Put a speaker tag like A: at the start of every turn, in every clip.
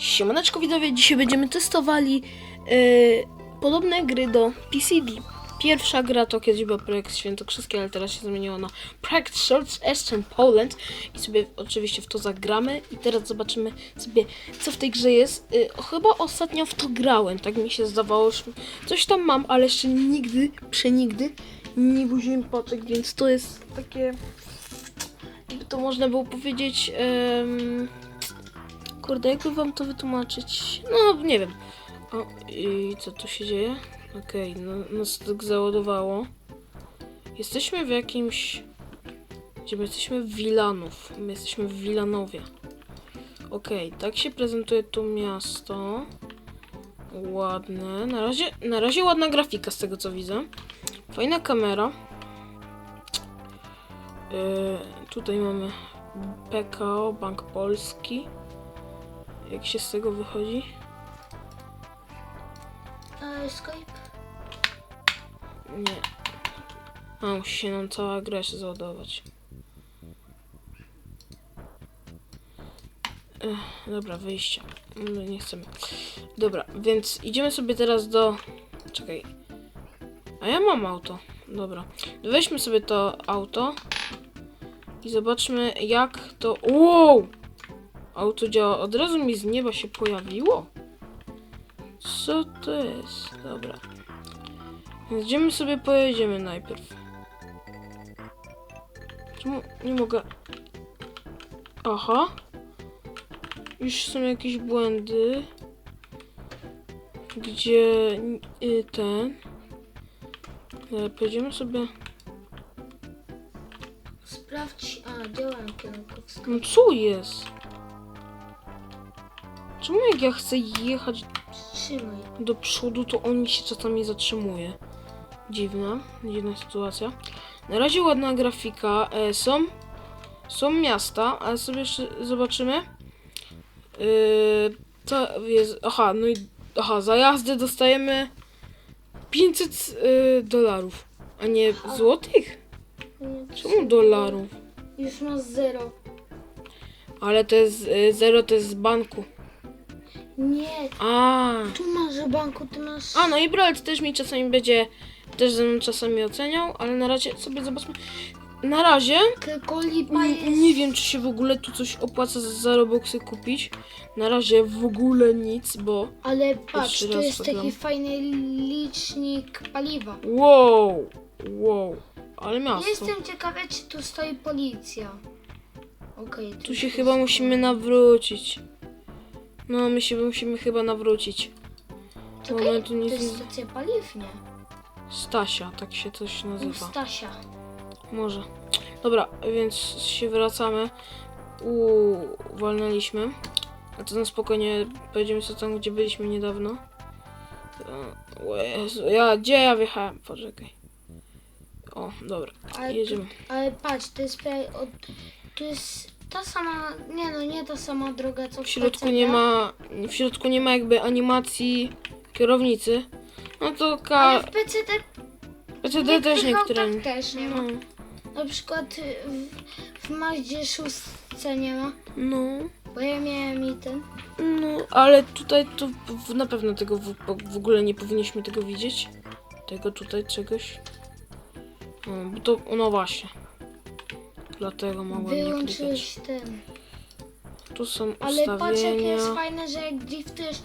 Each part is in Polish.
A: Siemaneczko widzowie, dzisiaj będziemy testowali e, podobne gry do PCD. Pierwsza gra to kiedyś był projekt Świętokrzyskie, ale teraz się zmieniło na projekt Shorts Eastern Poland i sobie oczywiście w to zagramy i teraz zobaczymy sobie co w tej grze jest. E, chyba ostatnio w to grałem, tak mi się zdawało, że coś tam mam, ale jeszcze nigdy, przenigdy nie włożyłem paczek, więc to jest takie, jakby to można było powiedzieć... em, Kurde, jakby wam to wytłumaczyć? No, nie wiem. O, i co tu się dzieje? Okej, no, nas tak załadowało. Jesteśmy w jakimś... Gdzie my jesteśmy? W Wilanów. My jesteśmy w Wilanowie. Okej, tak się prezentuje tu miasto. Ładne. Na razie, na razie ładna grafika z tego co widzę. Fajna kamera. Yy, tutaj mamy PKO, Bank Polski. Jak się z tego wychodzi?
B: Skype?
A: Nie. A, musi się nam cała gra się załadować. Ech, dobra, wyjście. No, nie chcemy. Dobra, więc idziemy sobie teraz do... Czekaj. A ja mam auto. Dobra. Weźmy sobie to auto. I zobaczmy jak to... Wow! Auto działa. Od razu mi z nieba się pojawiło? Co to jest? Dobra. Więc Gdzie my sobie pojedziemy najpierw? Czemu nie mogę? Aha. Już są jakieś błędy. Gdzie y, ten. Ale pojedziemy sobie.
B: Sprawdź. A, działają kierunkowskazy.
A: No co jest? Czemu jak ja chcę jechać
B: Trzymaj.
A: do przodu, to oni się czasami zatrzymuje. Dziwna, dziwna sytuacja. Na razie ładna grafika. E, są, są miasta, ale sobie jeszcze zobaczymy. E, to jest, aha, no i, aha, za jazdę dostajemy 500 e, dolarów, a nie złotych? Czemu dolarów?
B: Już masz zero.
A: Ale to jest, e, zero to jest z banku.
B: Nie,
A: A.
B: tu masz banku, ty masz.
A: A, no i Brolt też mi czasami będzie, też ze mną czasami oceniał, ale na razie sobie zobaczmy. Na razie
B: Tylko lipa
A: nie,
B: jest.
A: nie wiem, czy się w ogóle tu coś opłaca za- za Robuxy kupić. Na razie w ogóle nic, bo
B: Ale patrz, tu
A: raz
B: jest taki fajny licznik paliwa.
A: wow, wow, ale miasto.
B: Jestem ciekawa, czy tu stoi policja. Okej,
A: Tu się chyba musimy nawrócić. No, my się musimy chyba nawrócić.
B: Czekaj,
A: Moment,
B: to
A: nie
B: jest
A: z-
B: stacja paliw, nie?
A: Stasia, tak się coś nazywa.
B: Stasia.
A: Może. Dobra, więc się wracamy. Uwalnęliśmy. A to na spokojnie pojedziemy sobie tam, gdzie byliśmy niedawno. E, O Jezu, ja, gdzie ja wjechałem? Poczekaj. O, dobra,
B: Ale,
A: jedziemy.
B: Tu, ale patrz, to jest prawie od, Tu jest ta sama. Nie no, nie ta sama droga co
A: W środku nie ma, w środku nie ma jakby animacji kierownicy. No to
B: Ale
A: ka...
B: w PCD
A: PCD też niektóre.
B: też nie ma.
A: No,
B: Na przykład y, w, w Mazdzie 6 nie ma,
A: no,
B: bo ja miałem i ten.
A: no, ale tutaj to w, na pewno tego w, w ogóle nie powinniśmy tego widzieć. Tego tutaj czegoś. No, bo to, no właśnie. Dlatego mogłem nie klikać.
B: Wyłączyłeś ten.
A: Tu są
B: Ale patrz
A: ustawienia.
B: jest fajne, że jak driftujesz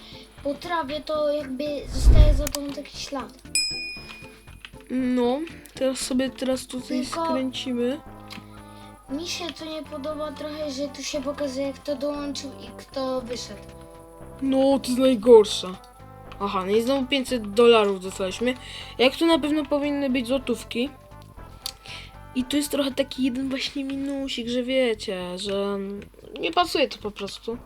B: po trawie, to jakby zostaje za tobą taki ślad.
A: No, teraz sobie teraz tutaj
B: Tylko-
A: skręcimy.
B: Mi się to nie podoba trochę, że tu się pokazuje kto dołączył i kto wyszedł.
A: No, to jest najgorsza. Aha, no i znowu 500 dolarów dostaliśmy. Jak tu na pewno powinny być złotówki. I tu jest trochę taki jeden właśnie minusik, że wiecie, że nie pasuje to po prostu.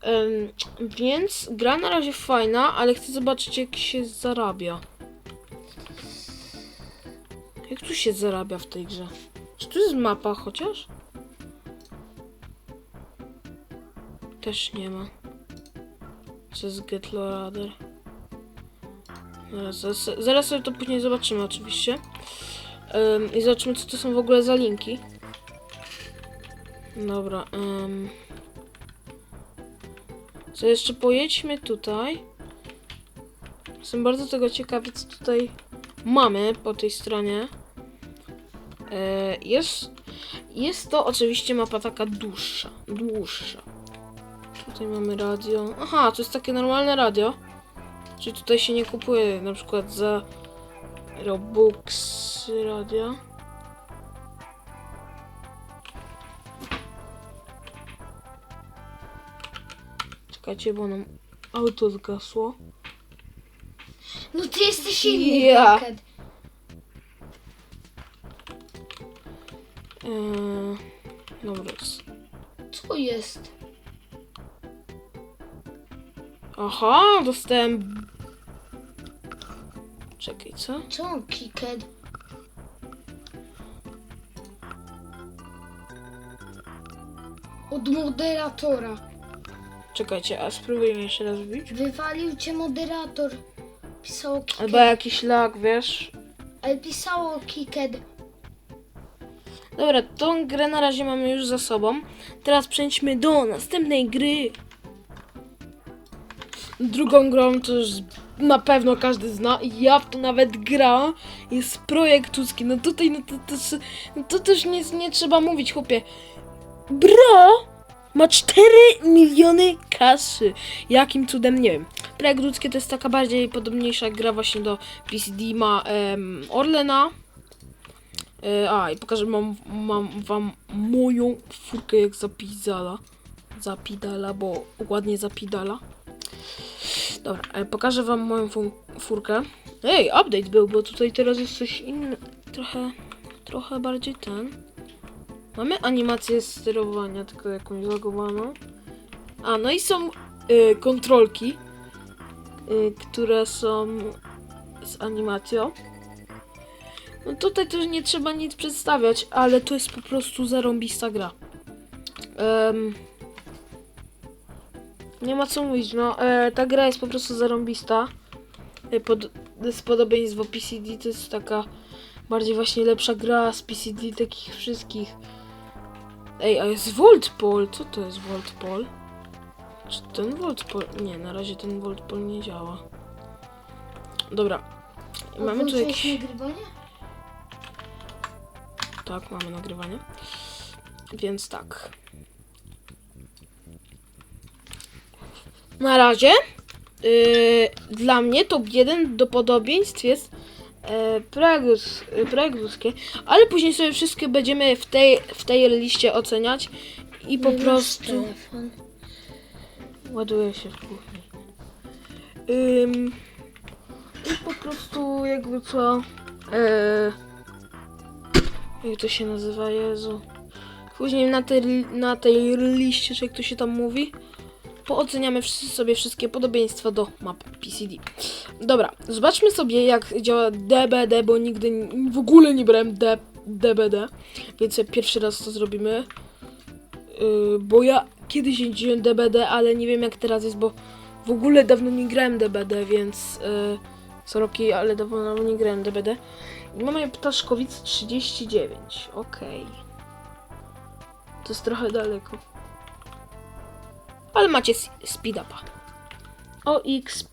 A: Em, więc gra na razie fajna, ale chcę zobaczyć jak się zarabia. Jak tu się zarabia w tej grze? Czy tu jest mapa chociaż? Też nie ma. Co jest Get zaraz, zaraz sobie to później zobaczymy oczywiście. Ym, I zobaczymy co to są w ogóle za linki. Dobra. Um, Co jeszcze pojedźmy tutaj. Jestem bardzo tego ciekawy, co tutaj mamy po tej stronie. E, jest, jest to oczywiście mapa taka dłuższa. Dłuższa. Tutaj mamy radio. Aha, to jest takie normalne radio. Czyli tutaj się nie kupuje na przykład za Robux radia. Czekajcie, bo nam auto zgasło.
B: No ty jesteś inny,
A: Ja. Eee, dobra. s-
B: Co jest?
A: Aha, dostałem. Czekaj, co?
B: Czemu Kiked? Od moderatora.
A: Czekajcie, a spróbujmy jeszcze raz wbić.
B: Wywalił cię moderator. Pisało Kiked.
A: Albo jakiś lag, wiesz?
B: Ale pisało Kiked.
A: Dobra, tą grę na razie mamy już za sobą. Teraz przejdźmy do następnej gry. Drugą grą to już na pewno każdy zna. Ja w to nawet grałam. Jest projekt Tuski. No tutaj, no to, to, no to też nie, nie trzeba mówić, chłopie. Bro ma 4 miliony kasy. Jakim cudem, nie wiem. Projekt ludzkie to jest taka bardziej podobniejsza gra właśnie do PCD. Ma em, Orlena. E, a, i pokażę mam, mam wam moją furkę jak zapidala. Zapidala, bo ładnie zapidala. Dobra, e, pokażę wam moją fu- furkę. Ej, update był, bo tutaj teraz jest coś inne. Trochę, trochę bardziej ten. Mamy animację sterowania, tylko jakąś zagowaną. A, no i są e, kontrolki, e, które są z animacją. No tutaj też nie trzeba nic przedstawiać, ale to jest po prostu zarąbista gra. Em, nie ma co mówić, no e, ta gra jest po prostu zarąbista. E, pod, z podobieństwo PCD to jest taka bardziej właśnie lepsza gra z PCD takich wszystkich. Ej, a jest Voltpol, co to jest Voltpol? Czy ten Voltpol? Nie, na razie ten Voltpol nie działa. Dobra. Mamy tu jakiś...
B: nagrywanie?
A: Tak, mamy nagrywanie. Więc tak. Na razie yy, dla mnie top 1 do podobieństw jest yy, Pragus, yy, Praguskie, ale później sobie wszystkie będziemy w tej, w tej liście oceniać i po prostu
B: telefon.
A: ładuje się w kuchni. Ym, I po prostu jakby co. Yy, jak to się nazywa, Jezu. Później na tej, na tej liście, czy jak to się tam mówi, pooceniamy sobie wszystkie podobieństwa do map PCD. Dobra, zobaczmy sobie jak działa DBD, bo nigdy w ogóle nie brałem D, DBD, więc pierwszy raz to zrobimy. Yy, bo ja kiedyś jeździłem DBD, ale nie wiem jak teraz jest, bo w ogóle dawno nie grałem DBD, więc yy, co roki, ale dawno, nie grałem DBD. I mamy Ptaszkowic 39, okej. To jest trochę daleko. Ale macie speed upa. OX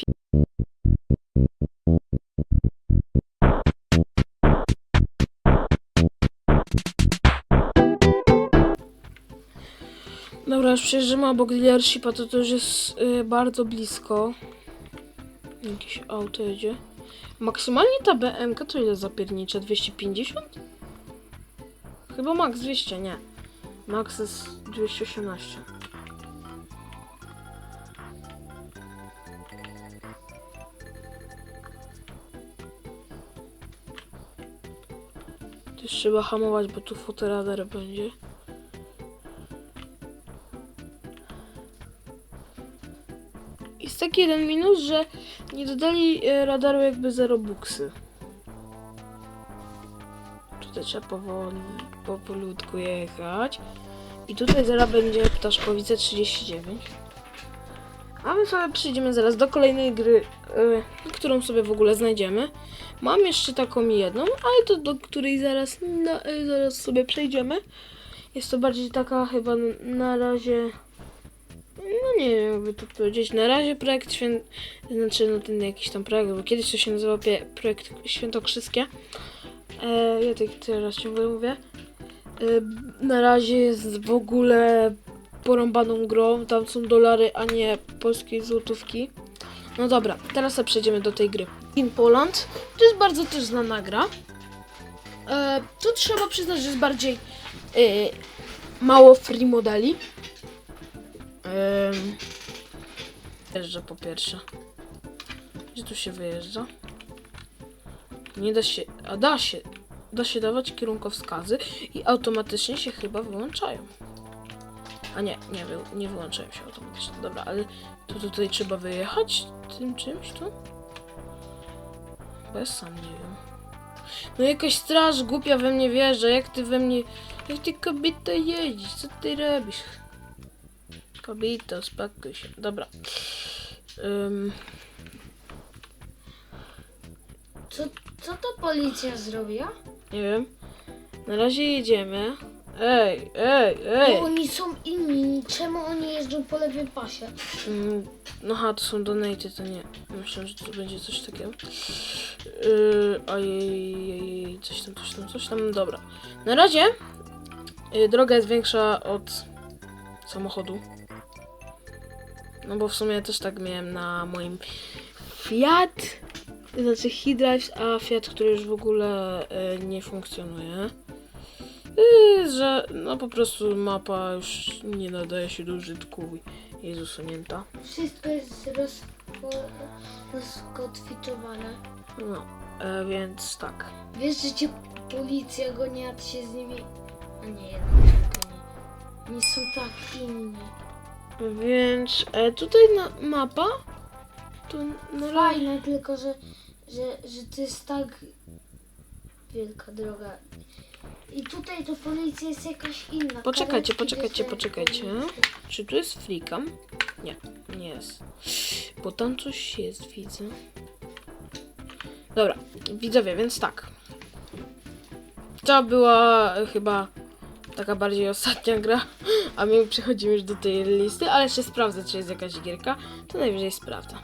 A: Dobra, już przejeżdżamy obok dealershipa, to to już jest y, bardzo blisko. Jakieś auto jedzie. Maksymalnie ta BMK to ile zapiernicza? 250? Chyba max 200, nie. Max jest 218. trzeba hamować, bo tu fotoradar będzie. Jest taki jeden minus, że nie dodali e, radaru jakby zero buksy. Tutaj trzeba powoli, powolutku jechać. I tutaj zaraz będzie Ptaszkowice 39. A my sobie przejdziemy zaraz do kolejnej gry, e, którą sobie w ogóle znajdziemy. Mam jeszcze taką jedną, ale to do której zaraz, na, e, zaraz sobie przejdziemy. Jest to bardziej taka chyba na razie, no nie wiem, jakby to powiedzieć. Na razie projekt święt... Znaczy, no ten jakiś tam projekt, bo kiedyś to się nazywał pie- projekt Świętokrzyskie. E, ja tak teraz ciągle mówię. E, na razie jest w ogóle porąbaną grą. Tam są dolary, a nie polskie złotówki. No dobra, teraz przejdziemy do tej gry. In Poland to jest bardzo też znana gra. E, tu trzeba przyznać, że jest bardziej e, mało free modeli. Ym, Wyjeżdża po pierwsze. Gdzie tu się wyjeżdża? Nie da się. A da się. Da się dawać kierunkowskazy i automatycznie się chyba wyłączają. A nie, nie, wy, nie wyłączają się automatycznie. Dobra, ale to tutaj trzeba wyjechać tym czymś tu? Bo ja sam nie wiem. No jakaś straż głupia we mnie wjeżdża. Jak ty we mnie. Jak ty kobieta jeździsz? Co ty robisz? Kobieta, uspokój się. Dobra. Ym,
B: Co, co to policja zrobiła?
A: nie wiem. Na razie jedziemy. Ej, ej, ej.
B: Bo oni są inni. Czemu oni jeżdżą po lewym pasie?
A: Mm, no ha, to są donaty, to nie. Myślałem, że to będzie coś takiego. Yy, ojej, coś tam, coś tam, coś tam. Dobra. Na razie yy, droga jest większa od samochodu. No bo w sumie też tak miałem na moim Fiat, znaczy Hydrive, a Fiat, który już w ogóle yy, nie funkcjonuje. Yy, że no po prostu mapa już nie nadaje się do użytku i jest usunięta.
B: Wszystko jest rozko, rozkotwiczowane.
A: No, e, więc tak.
B: Wiesz, że cię policja goni, a ty się z nimi... A nie, jednak nie. Oni są tak inni.
A: Więc e, tutaj na mapa to na.
B: Fajne, tylko że, że, że to jest tak wielka droga. I tutaj to policja jest jakaś inna.
A: Poczekajcie,
B: Karetki
A: poczekajcie,
B: też
A: poczekajcie. Czy tu jest flikam? Nie, nie jest. Bo tam coś jest, widzę. Dobra, widzowie, więc tak. To była e, chyba taka bardziej ostatnia gra, a my przechodzimy już do tej listy, ale jeszcze sprawdzę, czy jest jakaś gierka. To najwyżej sprawdzę.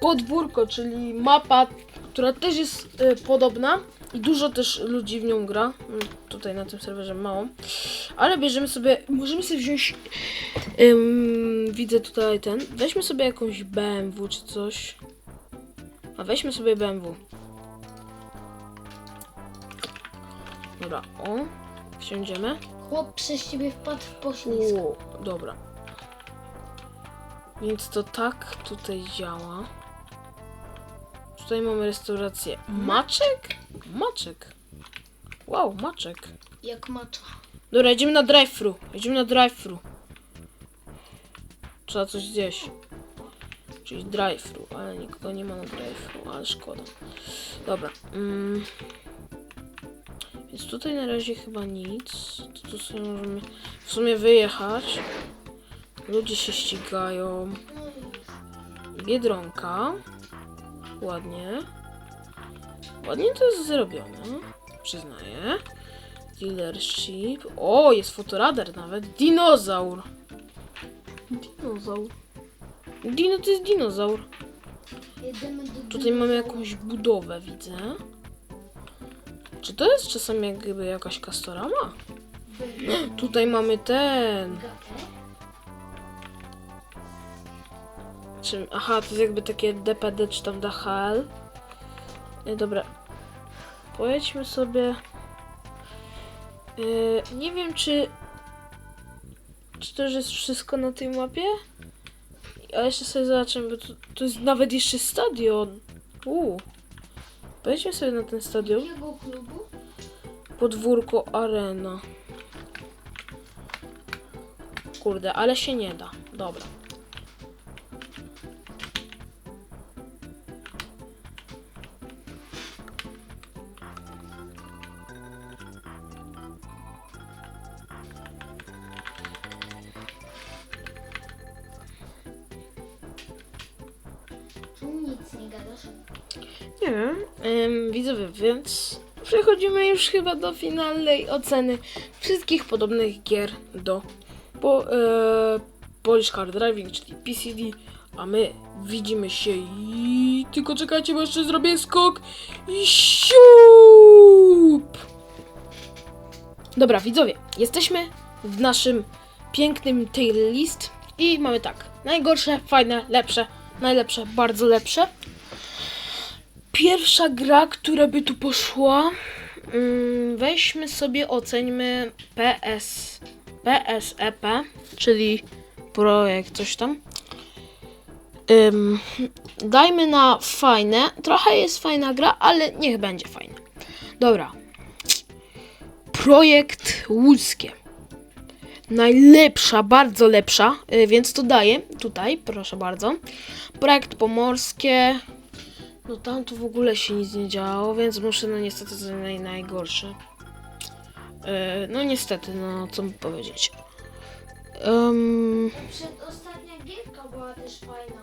A: Podwórko, czyli mapa, która też jest e, podobna i dużo też ludzi w nią gra. Mm, Tutaj na tym serwerze mało. Ale bierzemy sobie, możemy sobie wziąć, ym, widzę tutaj ten, weźmy sobie jakąś BMW czy coś. A weźmy sobie BMW. Dobra, o, wsiądziemy.
B: Chłop przez ciebie wpadł w poślizg.
A: U, dobra. Więc to tak tutaj działa. Tutaj mamy restaurację. Maczek? Maczek. Wow, maczek.
B: Jak macza.
A: Dobra, jedziemy na drive-thru. Jedziemy na drive-thru. Trzeba coś zjeść. Czyli drive-thru, ale nikogo nie ma na drive-thru, ale szkoda. Dobra. Mm. Więc tutaj na razie chyba nic. To tu sobie możemy w sumie wyjechać. Ludzie się ścigają. Biedronka. Ładnie. Ładnie to jest zrobione. Przyznaję. Dealership. O, jest fotoradar nawet. Dinozaur. Dinozaur. Dino to jest dinozaur. Tutaj mamy jakąś budowę, widzę. Czy to jest czasem jakby jakaś kastorama? Tutaj mamy ten. Czym? Aha, to jest jakby takie DPD czy tam DHL. Nie, dobra. Pojedźmy sobie. Yy, nie wiem, czy. Czy to już jest wszystko na tej mapie? A jeszcze sobie zobaczymy, bo to, to jest nawet jeszcze stadion. Uuu. Pojedźmy sobie na ten stadion.
B: Jakiego klubu?
A: Podwórko Arena. Kurde, ale się nie da. Dobra. Przechodzimy już chyba do finalnej oceny wszystkich podobnych gier do po, e, Polish Car Driving, czyli PCD, a my widzimy się i tylko czekajcie, bo jeszcze zrobię skok i siup! Dobra, widzowie, jesteśmy w naszym pięknym tail list i mamy tak, najgorsze, fajne, lepsze, najlepsze, bardzo lepsze. Pierwsza gra, która by tu poszła, weźmy sobie, oceńmy PS, PSEP, czyli projekt coś tam. Dajmy na fajne, trochę jest fajna gra, ale niech będzie fajna. Dobra. Projekt łódzkie. Najlepsza, bardzo lepsza, y, więc to daję tutaj, proszę bardzo. Projekt pomorskie. No tam tu w ogóle się nic nie działo, więc muszę no niestety to naj, najgorsze. E, no niestety, no co mu powiedzieć. Um,
B: Przedostatnia gierka była też fajna.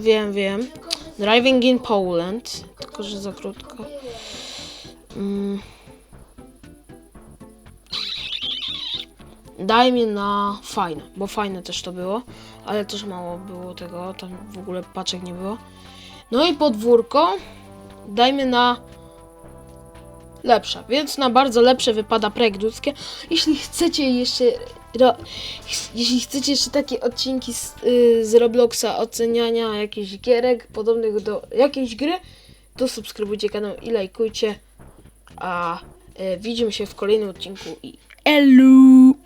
A: wiem, wiem.
B: Tylko, że
A: Driving in Poland, tylko że za
B: krótko.
A: Mm. Daj mi na fajne, bo fajne też to było, ale też mało było tego, tam w ogóle paczek nie było. No i podwórko dajmy na lepsze, więc na bardzo lepsze wypada projekt ludzkie. Jeśli chcecie jeszcze jeśli chcecie jeszcze takie odcinki z, y, z Robloxa oceniania jakichś gierek podobnych do jakiejś gry, to subskrybujcie kanał i lajkujcie. A e, widzimy się w kolejnym odcinku i elu!